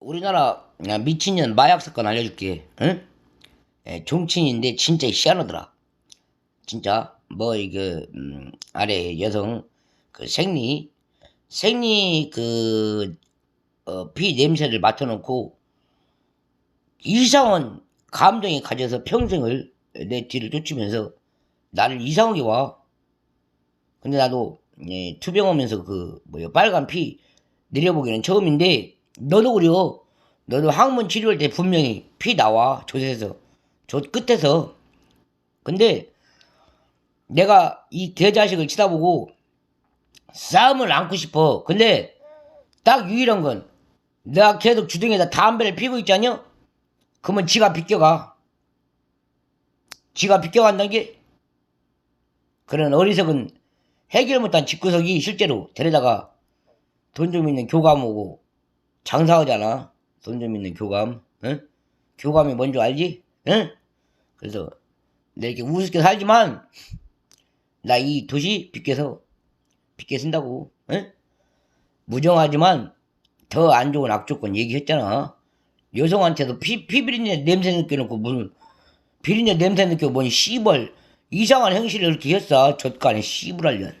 우리나라 야, 미친년 마약 사건 알려줄게. 응? 예, 종친인데 진짜 희한하더라. 진짜 뭐 이거 음, 아래 여성 그 생리 생리 그 어, 피 냄새를 맡아놓고 이상한 감정이 가져서 평생을 내 뒤를 쫓으면서 나를 이상하게 와. 근데 나도 예, 투병하면서 그 뭐야 빨간 피 내려보기는 처음인데 너도 그려. 너도 항문 치료할 때 분명히 피 나와 조에서 조 끝에서. 근데 내가 이 개자식을 치다보고 싸움을 안고 싶어. 근데 딱 유일한 건 내가 계속 주둥이에다 담배를 피고 있잖여? 그러면 지가 비껴가. 지가 비껴간다는 게 그런 어리석은 해결 못한 집구석이 실제로 데려다가 돈 좀 있는 교감 오고 장사하잖아. 돈 좀 있는 교감. 응? 교감이 뭔 줄 알지? 응? 그래서 내 이렇게 우습게 살지만 나 이 도시 빚겨서 빚게 쓴다고. 응? 무정하지만 더 안 좋은 악조건 얘기했잖아. 여성한테도 피, 피비린내 냄새 느껴놓고 무슨 비린내 냄새 느껴 뭐니 씨벌 이상한 행실을 이렇게 했어. 젖간에 씨부랄년.